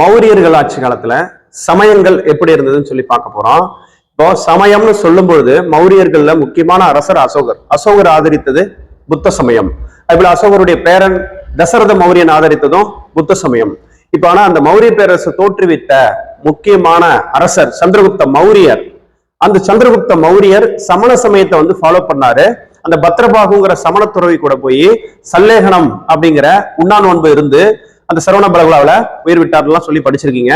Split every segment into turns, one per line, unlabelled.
மௌரியர்கள் ஆட்சி காலத்துல சமயங்கள் எப்படி இருந்ததுன்னு சொல்லி பார்க்க போறோம். இப்போ சமயம்னு சொல்லும் பொழுது மௌரியர்கள்ல முக்கியமான அரசர் அசோகர். அசோகர் ஆதரித்தது புத்த சமயம். அதுபோல அசோகருடைய பேரன் தசரத மௌரியன் ஆதரித்ததும் புத்த சமயம். இப்ப ஆனா அந்த மௌரிய பேரரசு தோற்றுவித்த முக்கியமான அரசர் சந்திரகுப்த மௌரியர். அந்த சந்திரகுப்த மௌரியர் சமண சமயத்தை வந்து ஃபாலோ பண்ணாரு. அந்த பத்ரபாகுங்கிற சமண துறவி கூட போய் சல்லேகனம் அப்படிங்கிற உண்ணா நோன்பு இருந்து அந்த சரவண பலகுலாவில் உயிர் விட்டார்லாம் சொல்லி படிச்சிருக்கீங்க.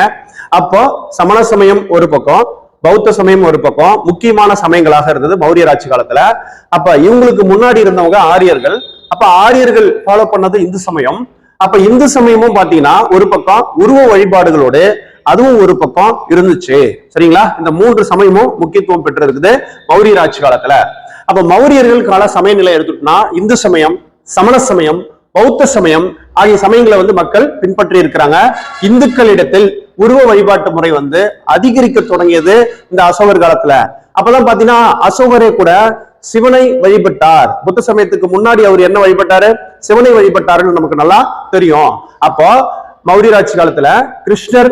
அப்போ சமண சமயம் ஒரு பக்கம் பௌத்த சமயம் ஒரு பக்கம் முக்கியமான சமயங்களாக இருந்தது மௌரியர் ஆட்சி காலத்துல. அப்ப இவங்களுக்கு முன்னாடி இருந்தவங்க ஆரியர்கள். அப்ப ஆரியர்கள் ஃபாலோ பண்ணது இந்து சமயம். அப்ப இந்து சமயமும் பாத்தீங்கன்னா ஒரு பக்கம் உருவ வழிபாடுகளோடு அதுவும் ஒரு பக்கம் இருந்துச்சு. சரிங்களா? இந்த மூன்று சமயமும் முக்கியத்துவம் பெற்று இருக்குது மௌரியர் ஆட்சி காலத்துல. அப்ப மௌரியர்கள் கால சமய நிலை எடுத்துட்டோம்னா இந்து சமயம் சமண சமயம் பௌத்த சமயம் ஆகிய சமயங்களை வந்து மக்கள் பின்பற்றி இருக்கிறாங்க. இந்துக்களிடத்தில் உருவ வழிபாட்டு முறை வந்து அதிகரிக்க தொடங்கியது இந்த அசோகர் காலத்துல. அப்பதான் பாத்தீங்கன்னா அசோகரே கூட சிவனை வழிபட்டார். புத்த சமயத்துக்கு முன்னாடி அவர் என்ன வழிபட்டாரு? சிவனை வழிபட்டாருன்னு நமக்கு நல்லா தெரியும். அப்போ மௌரியராட்சி காலத்துல கிருஷ்ணர்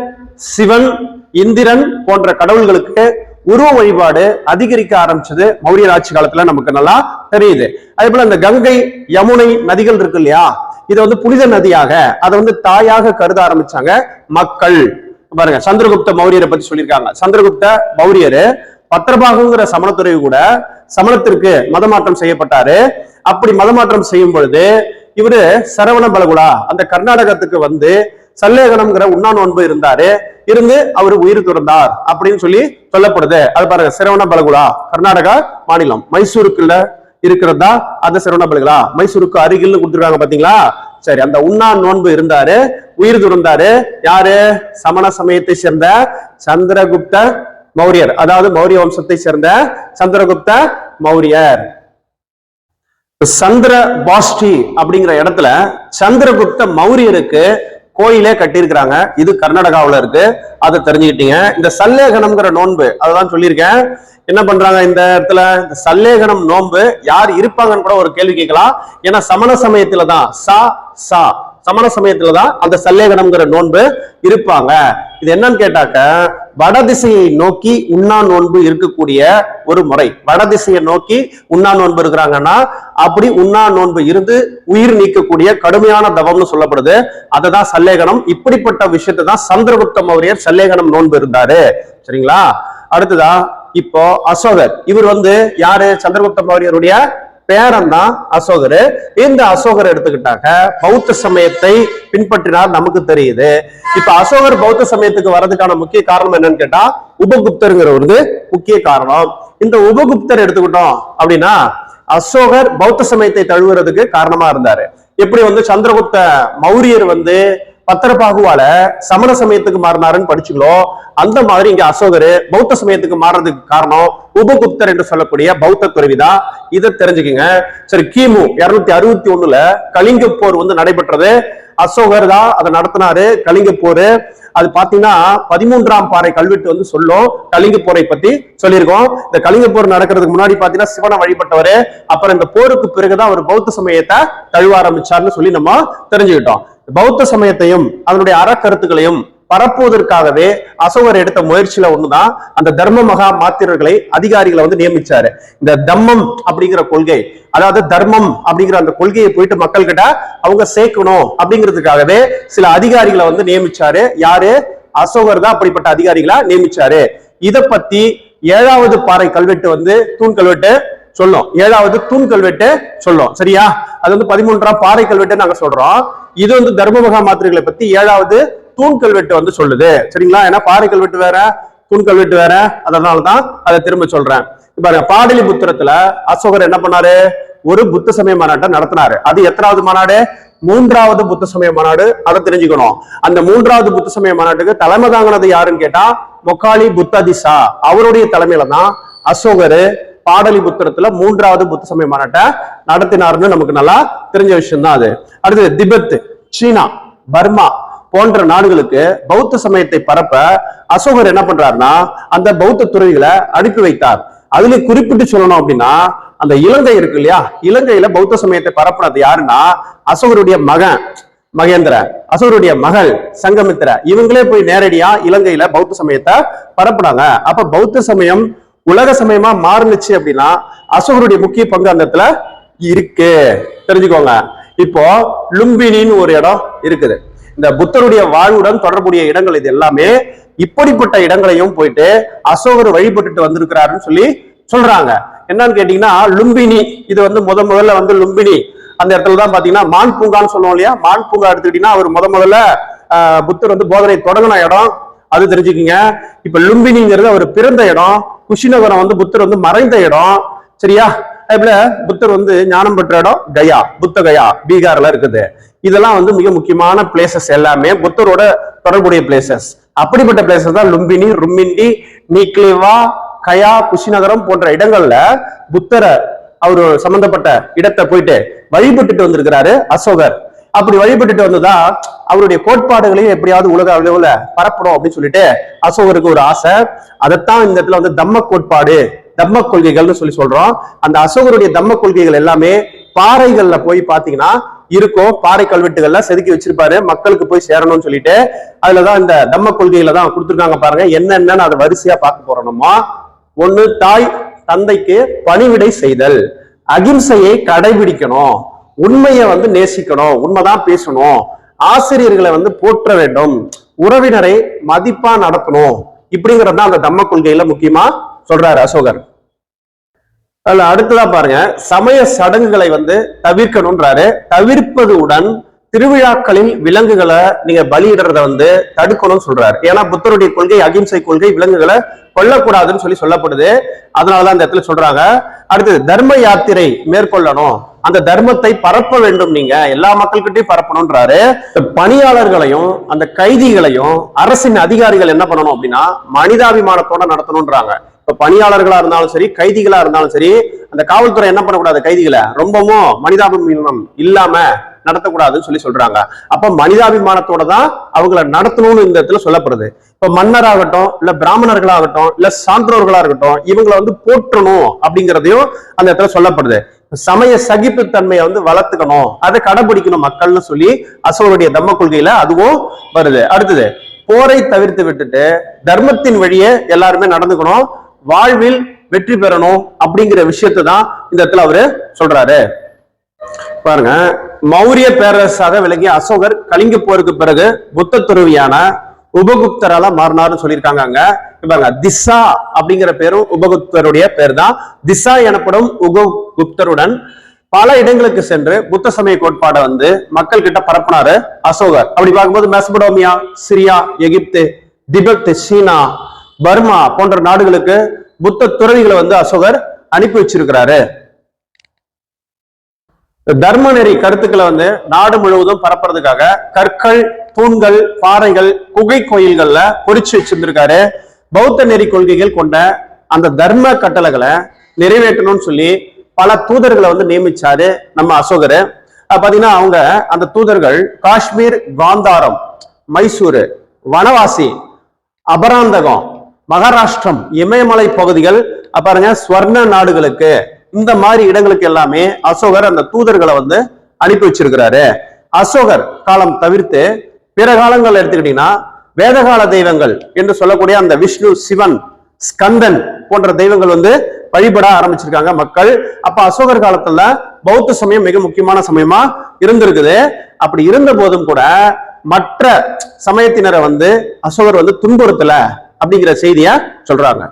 சிவன் இந்திரன் போன்ற கடவுள்களுக்கு உருவ வழிபாடு அதிகரிக்க ஆரம்பிச்சது மௌரியர் ஆட்சி காலத்துல நமக்கு நல்லா தெரியுது. அதே போல இந்த கங்கை யமுனை நதிகள் இருக்கு இல்லையா? இதை வந்து புனித நதியாக அதை வந்து தாயாக கருத ஆரம்பிச்சாங்க மக்கள். பாருங்க சந்திரகுப்த மௌரியரை பத்தி சொல்லியிருக்காங்க. சந்திரகுப்த மௌரியரு பத்திரபாகுங்கிற சமணத்துறை கூட சமணத்திற்கு மதமாற்றம் செய்யப்பட்டாரு. அப்படி மதமாற்றம் செய்யும் பொழுது இவரு சரவண பலகுலா அந்த கர்நாடகத்துக்கு வந்து சல்லேகனம்ங்கிற உண்ணா நோன்பு இருந்தாரு. இருந்து அவர் உயிர் துறந்தார் அப்படின்னு சொல்லி சொல்லப்படுது. அது பாருங்க சிரவண பலகுலா? கர்நாடகா மாநிலம். மைசூருக்குள்ள இருக்கிறதா? அந்த சிரவண பலகுலா. மைசூருக்கு அருகில்னு கொடுத்துருக்காங்க பாத்தீங்களா? சரி அந்த உண்ணா நோன்பு இருந்தாரு உயிர் துறந்தாரு. யாரு? சமண சமயத்தை சேர்ந்த சந்திரகுப்த மௌரியர். அதாவது மௌரிய வம்சத்தை சேர்ந்த சந்திரகுப்த மௌரியர். சந்திர பாஸ்டி அப்படிங்கிற இடத்துல சந்திரகுப்த மௌரியருக்கு கோயிலே கட்டியிருக்கிறாங்க. இது கர்நாடகாவில் இருக்கு. அதை தெரிஞ்சுக்கிட்டீங்க. இந்த சல்லேகனம்ங்கிற நோன்பு அததான் சொல்லியிருக்கேன். என்ன பண்றாங்க இந்த இடத்துல? இந்த சல்லேகனம் நோன்பு யார் இருப்பாங்கன்னு கூட ஒரு கேள்வி கேட்கலாம். ஏன்னா சமண சமயத்துல தான் சா சா. சமண சமயத்துல தான் அந்த சல்லேகனம்ங்கிற நோன்பு இருப்பாங்க. இது என்னன்னு கேட்டாக்க வடதிசையை நோக்கி உண்ணா நோன்பு இருக்கக்கூடிய ஒரு முறை. வடதிசையை நோக்கி உண்ணா நோன்பு இருக்கிறாங்கன்னா அப்படி உண்ணா நோன்பு இருந்து உயிர் நீக்கக்கூடிய கடுமையான தவம்னு சொல்லப்படுது. அதுதான் சல்லேகனம் இப்படிப்பட்ட விஷயத்தை தான் சந்திரகுப்த மௌரியர் சல்லேகனம் நோன்பு இருந்தாரு. சரிங்களா? அடுத்ததா இப்போ அசோகர். இவர் வந்து யாரு? சந்திரகுப்த மௌரியருடைய பேரன் தான் அசோகர். இந்த அசோகர் எடுத்துக்கிட்டாங்க பௌத்த சமயத்தை பின்பற்றினார் நமக்கு தெரியுது. இப்ப அசோகர் பௌத்த சமயத்துக்கு வர்றதுக்கான முக்கிய காரணம் என்னன்னு கேட்டா உபகுப்தருங்கிற ஒரு முக்கிய காரணம். இந்த உபகுப்தர் எடுத்துக்கிட்டோம் அப்படின்னா அசோகர் பௌத்த சமயத்தை தழுவுறதுக்கு காரணமா இருந்தாரு. எப்படி வந்து சந்திரகுப்த மௌரியர் வந்து பத்திரபாகுவால சமண சமயத்துக்கு மாறினாருன்னு படிச்சுங்களோ அந்த மாதிரி இங்க அசோகர் பௌத்த சமயத்துக்கு மாறுறதுக்கு காரணம் உபகுப்தர் என்று சொல்லக்கூடிய பௌத்த துறவிதான் இதை தெரிஞ்சுக்கங்க. சரி கிமு இருநூத்தி அறுபத்தி ஒண்ணுல கலிங்க போர் வந்து நடைபெற்றது. அசோகர் தான் அதை நடத்தினாரு கலிங்க போர் அது பாத்தீங்கன்னா பதிமூன்றாம் பாறை கல்வெட்டு வந்து சொல்லும் கலிங்க போரை பத்தி சொல்லியிருக்கோம். இந்த கலிங்க போர் நடக்கிறதுக்கு முன்னாடி பாத்தீங்கன்னா சிவனை வழிபட்டவர். அப்புறம் இந்த போருக்கு பிறகுதான் அவர் பௌத்த சமயத்தை தழுவ ஆரம்பிச்சார்னு சொல்லி நம்ம தெரிஞ்சுக்கிட்டோம். பௌத்த சமயத்தையும் அதனுடைய அறக்கருத்துக்களையும் பரப்புவதற்காகவே அசோகர் எடுத்த முயற்சியில ஒண்ணுதான். அந்த தர்ம மகா மாத்திரர்களை அதிகாரிகளை வந்து நியமிச்சாரு. இந்த தம்மம் அப்படிங்கிற கொள்கை அதாவது தர்மம் அப்படிங்கிற அந்த கொள்கையை போயிட்டு மக்கள் கிட்ட அவங்க சேர்க்கணும் அப்படிங்கிறதுக்காகவே சில அதிகாரிகளை வந்து நியமிச்சாரு. யாரு? அசோகர் தான் அப்படிப்பட்ட அதிகாரிகளா நியமிச்சாரு. இதை பத்தி ஏழாவது பாறை கல்வெட்டு வந்து தூண் கல்வெட்டு சொல்லும். ஏழாவது தூண் கல்வெட்டு சொல்லும். சரியா? அது வந்து பதிமூன்றாம் பாறை கல்வெட்டு நாங்க சொல்றோம். இது வந்து தர்மபகா மாத்திரைகளை பத்தி ஏழாவது தூண் கல்வெட்டு வந்து சொல்லுது. சரிங்களா? ஏன்னா பாறை கல்வெட்டு வேற தூண் கல்வெட்டு வேற. அதனாலதான் அதை திரும்ப சொல்றேன். பாருங்க பாடலிபுத்திரத்துல அசோகர் என்ன பண்ணாரு? ஒரு புத்த சமய மாநாட்டை நடத்தினாரு. அது எத்தனாவது மாநாடு? மூன்றாவது புத்த சமய மாநாடு. அதை தெரிஞ்சுக்கணும். அந்த மூன்றாவது புத்த சமய மாநாட்டுக்கு தலைமை தாங்கினது யாருன்னு கேட்டா மொக்காலி புத்ததிசா. அவருடைய தலைமையில தான் அசோகர் பாடலிபுத்திரத்துல மூன்றாவது புத்த சமய மாநாட்டை நடத்தினார்னு நமக்கு நல்லா தெரிஞ்ச விஷயம் தான் அது. அடுத்தது திபெத் சீனா பர்மா போன்ற நாடுகளுக்கு பௌத்த சமயத்தை பரப்ப அசோகர் என்ன பண்றாருன்னா அந்த பௌத்த துறவிகளை அனுப்பி வைத்தார். அதுல குறிப்பிட்டு சொல்லணும் அப்படின்னா அந்த இலங்கை இருக்கு இல்லையா? இலங்கையில பௌத்த சமயத்தை பரப்புனது யாருன்னா அசோகருடைய மகன் மகேந்திர. அசோகருடைய மகள் சங்கமித்திர. இவங்களே போய் நேரடியா இலங்கையில பௌத்த சமயத்தை பரப்புனாங்க. அப்ப பௌத்த சமயம் உலக சமயமா மாறுனுச்சு அப்படின்னா அசோகருடைய முக்கிய பங்கு அந்த இடத்துல இருக்கு. தெரிஞ்சுக்கோங்க. இப்போ லும்பினின்னு ஒரு இடம் இருக்குது. இந்த புத்தருடைய வாழ்வுடன் தொடர்புடைய இடங்கள் இது எல்லாமே இப்படிப்பட்ட இடங்களையும் போயிட்டு அசோகர் வழிபட்டுட்டு வந்திருக்கிறாருன்னு சொல்லி சொல்றாங்க. என்னன்னு கேட்டீங்கன்னா லும்பினி இது வந்து முத முதல்ல வந்து லும்பினி. அந்த இடத்துல தான் பாத்தீங்கன்னா மான் பூங்கான்னு சொல்லுவோம் இல்லையா? மான் பூங்கா எடுத்துக்கிட்டீங்கன்னா அவர் முத முதல்ல புத்தர் வந்து போதனை தொடங்கின இடம். அது தெரிஞ்சுக்கீங்க. இப்ப லும்பினிங்கிறது அவர் பிறந்த இடம். குஷிநகரம் வந்து புத்தர் வந்து மறைந்த இடம். சரியா? அதுபோல புத்தர் வந்து ஞானம் பெற்ற இடம் கயா புத்த கயா பீகார்ல இருக்குது. இதெல்லாம் வந்து மிக முக்கியமான பிளேசஸ் எல்லாமே புத்தரோட தொடர்புடைய பிளேசஸ் அப்படிப்பட்ட பிளேசஸ் தான் லும்பினி ரும்மிண்டி நீக்லேவா கயா குஷிநகரம் போன்ற இடங்கள்ல புத்தரை அவரு சம்பந்தப்பட்ட இடத்தை போயிட்டு வழிபட்டுட்டு வந்திருக்கிறாரு அசோகர். அப்படி வழிபட்டுட்டு வந்ததா அவருடைய கோட்பாடுகளையும் எப்படியாவது உலக அளவுல பரப்பணும் அப்படின்னு சொல்லிட்டு அசோகருக்கு ஒரு ஆசை. அதைத்தான் இந்த இடத்துல வந்து தம்ம கோட்பாடு தம்ம கொள்கைகள்னு சொல்லி சொல்றோம். அந்த அசோகருடைய தம்ம கொள்கைகள் எல்லாமே பாறைகள்ல போய் பாத்தீங்கன்னா இருக்கும். பாறை கல்வெட்டுகள்ல செதுக்கி வச்சிருப்பாரு. மக்களுக்கு போய் சேரணும்னு சொல்லிட்டு அதுலதான் இந்த தம்ம கொள்கையில தான் கொடுத்துருக்காங்க பாருங்க. என்னென்னு அதை வரிசையா பார்க்க போறோம்மா நம்ம. ஒண்ணு தாய் தந்தைக்கு பணிவிடை செய்தல். அகிம்சையை கடைபிடிக்கணும். உண்மையை வந்து நேசிக்கணும் உண்மைதான் பேசணும். ஆசிரியர்களை வந்து போற்ற வேண்டும். உறவினரை மதிப்பா நடத்தணும். இப்படிங்கிறது தான் அந்த தம்ம கொள்கையில முக்கியமா சொல்றாரு அசோகர். அதுல அடுத்ததா பாருங்க சமய சடங்குகளை வந்து தவிர்க்கணும்ன்றாரு. தவிர்ப்பதுடன் திருவிழாக்களில் விலங்குகளை நீங்க பலியிடுறத வந்து தடுக்கணும்னு சொல்றாரு. ஏன்னா புத்தருடைய கொள்கை அகிம்சை கொள்கை விலங்குகளை கொல்லக்கூடாதுன்னு சொல்லி சொல்லப்படுது. அதனாலதான் இந்த இடத்துல சொல்றாங்க. அடுத்தது தர்ம யாத்திரை மேற்கொள்ளணும். அந்த தர்மத்தை பரப்ப வேண்டும் நீங்க. எல்லா மக்கள்கிட்டையும் பரப்பணும்ன்றாரு. பணியாளர்களையும் அந்த கைதிகளையும் அரசின் அதிகாரிகள் என்ன பண்ணணும் அப்படின்னா மனிதாபிமானத்தோட நடத்தணும்ன்றாங்க. இப்ப பணியாளர்களா இருந்தாலும் சரி கைதிகளா இருந்தாலும் சரி அந்த காவல்துறை என்ன பண்ணக்கூடாது? கைதிகளை. ரொம்பவும் மனிதாபிமானம் இல்லாம நடத்தக்கூடாதுன்னு சொல்லி சொல்றாங்க. அப்ப மனிதாபிமானத்தோட தான் அவங்கள நடத்தணும்னு இந்த இடத்துல சொல்லப்படுது. இப்ப மன்னராகட்டும் இல்ல பிராமணர்களாகட்டும் இல்ல சான்றோர்களா இருக்கட்டும் இவங்களை வந்து போற்றணும் அப்படிங்கிறதையும் அந்த இடத்துல சொல்லப்படுது. சமய சகிப்புத்தன்மையை வந்து வளர்த்துக்கணும். அதை கடைபிடிக்கணும் மக்கள்னு சொல்லி அசோகருடைய தம்ம கொள்கையில அதுவும் வருது. அடுத்தது போரை தவிர்த்து விட்டுட்டு தர்மத்தின் வழியே எல்லாருமே நடந்துக்கணும். வாழ்வில் வெற்றி பெறணும் அப்படிங்கிற விஷயத்தை தான் இந்த இடத்துல அவரு சொல்றாரு. பாருங்க மௌரிய பேரரசாக விளங்கிய அசோகர் கலிங்க போருக்கு பிறகு புத்த துறவியான உபகுப்தரால மாறினார்னு சொல்லியிருக்காங்க அங்க. பாருங்க திசா அப்படிங்கிற பேரும் உபகுப்தருடைய பேர் தான் திசா எனப்படும் உபகுப்தருடன் பல இடங்களுக்கு சென்று புத்த சமய கோட்பாடை வந்து மக்கள் கிட்ட பரப்புனாரு அசோகர். அப்படி பார்க்கும்போது Mesopotamia Syria Egypt Tibet China Burma போன்ற நாடுகளுக்கு புத்த துறவிகளை வந்து அசோகர் அனுப்பி வச்சிருக்கிறாரு. தர்ம நெறி கருத்துக்களை வந்து நாடு முழுவதும் பரப்புறதுக்காக கற்கள் தூண்கள் பாறைகள் குகை கோயில்கள்ல பொறிச்சு வச்சிருந்திருக்காரு. பௌத்த நெறி கொள்கைகள் கொண்ட அந்த தர்ம கட்டளைகளை நிறைவேற்றணும்னு சொல்லி பல தூதர்களை வந்து நியமிச்சாரு நம்ம அசோகர். பாத்தீங்கன்னா அவங்க அந்த தூதர்கள் காஷ்மீர் காந்தாரம் மைசூரு வனவாசி அபராந்தகம் மகாராஷ்டிரம் இமயமலை பகுதிகள் பாருங்க ஸ்வர்ண நாடுகளுக்கு இந்த மாதிரி இடங்களுக்கு எல்லாமே அசோகர் அந்த தூதர்களை வந்து அனுப்பி வச்சிருக்கிறாரு. அசோகர் காலம் தவிர்த்து பிற காலங்கள் எடுத்துக்கிட்டீங்கன்னா வேதகால தெய்வங்கள் என்று சொல்லக்கூடிய அந்த விஷ்ணு சிவன் ஸ்கந்தன் போன்ற தெய்வங்கள் வந்து வழிபட ஆரம்பிச்சிருக்காங்க மக்கள். அப்ப அசோகர் காலத்துல பௌத்த சமயம் மிக முக்கியமான சமயமா இருந்திருக்குது. அப்படி இருந்த போதும் கூட மற்ற சமயத்தினரை வந்து அசோகர் வந்து துன்புறுத்தல அப்படிங்கிற செய்திய சொல்றாங்க.